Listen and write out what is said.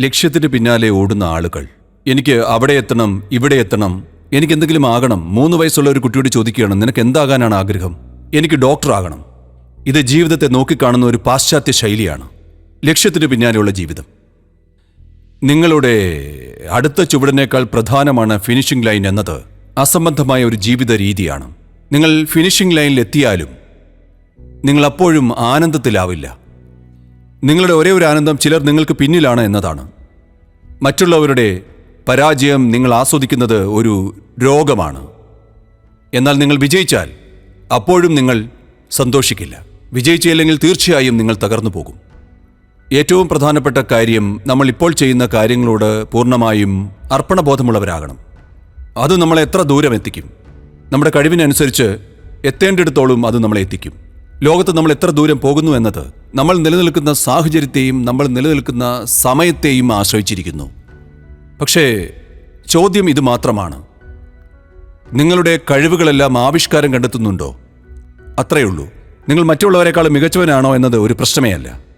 ലക്ഷ്യത്തിന് പിന്നാലെ ഓടുന്ന ആളുകൾ. എനിക്ക് അവിടെ എത്തണം ഇവിടെ എത്തണം. എനിക്ക് എന്തെങ്കിലും ആകണം. മൂന്ന് വയസ്സുള്ള ഒരു കുട്ടിയോട് ചോദിക്കുകയാണ് നിനക്ക് എന്താകാനാണ് ആഗ്രഹം? എനിക്ക് ഡോക്ടർ ആകണം. ഇത് ജീവിതത്തെ നോക്കിക്കാണുന്ന ഒരു പാശ്ചാത്യ ശൈലിയാണ്. ലക്ഷ്യത്തിന് പിന്നാലെയുള്ള ജീവിതം. നിങ്ങളുടെ അടുത്ത ചുവടിനേക്കാൾ പ്രധാനമാണ് ഫിനിഷിംഗ് ലൈൻ എന്നത്. അസംബന്ധമായ ഒരു ജീവിത രീതിയാണ്. നിങ്ങൾ ഫിനിഷിംഗ് ലൈനിലെത്തിയാലും നിങ്ങൾ അപ്പോഴും ആനന്ദത്തിലാവില്ല. നിങ്ങളുടെ ഒരേ ഒരു ആനന്ദം ചിലർ നിങ്ങൾക്ക് പിന്നിലാണ് എന്നതാണ്. മറ്റുള്ളവരുടെ പരാജയം നിങ്ങൾ ആസ്വദിക്കുന്നത് ഒരു രോഗമാണ്. എന്നാൽ നിങ്ങൾ വിജയിച്ചാൽ അപ്പോഴും നിങ്ങൾ സന്തോഷിക്കില്ല. വിജയിച്ചില്ലെങ്കിൽ തീർച്ചയായും നിങ്ങൾ തകർന്നു പോകും. ഏറ്റവും പ്രധാനപ്പെട്ട കാര്യം നമ്മൾ ഇപ്പോൾ ചെയ്യുന്ന കാര്യങ്ങളോട് പൂർണമായും അർപ്പണബോധമുള്ളവരാകണം. അത് നമ്മളെ എത്ര ദൂരം എത്തിക്കും. നമ്മുടെ കഴിവിനനുസരിച്ച് എത്തേണ്ടിടത്തോളം അത് നമ്മളെ എത്തിക്കും. ലോകത്ത് നമ്മൾ എത്ര ദൂരം പോകുന്നു എന്നത് നമ്മൾ നിലനിൽക്കുന്ന സാഹചര്യത്തെയും നമ്മൾ നിലനിൽക്കുന്ന സമയത്തെയും ആശ്രയിച്ചിരിക്കുന്നു. പക്ഷേ ചോദ്യം ഇത് മാത്രമാണ്. നിങ്ങളുടെ കഴിവുകളെല്ലാം ആവിഷ്കാരം കണ്ടെത്തുന്നുണ്ടോ? അത്രയേ ഉള്ളൂ നിങ്ങൾ മറ്റുള്ളവരെക്കാൾ മികച്ചവനാണോ എന്നത് ഒരു പ്രശ്നമേ അല്ല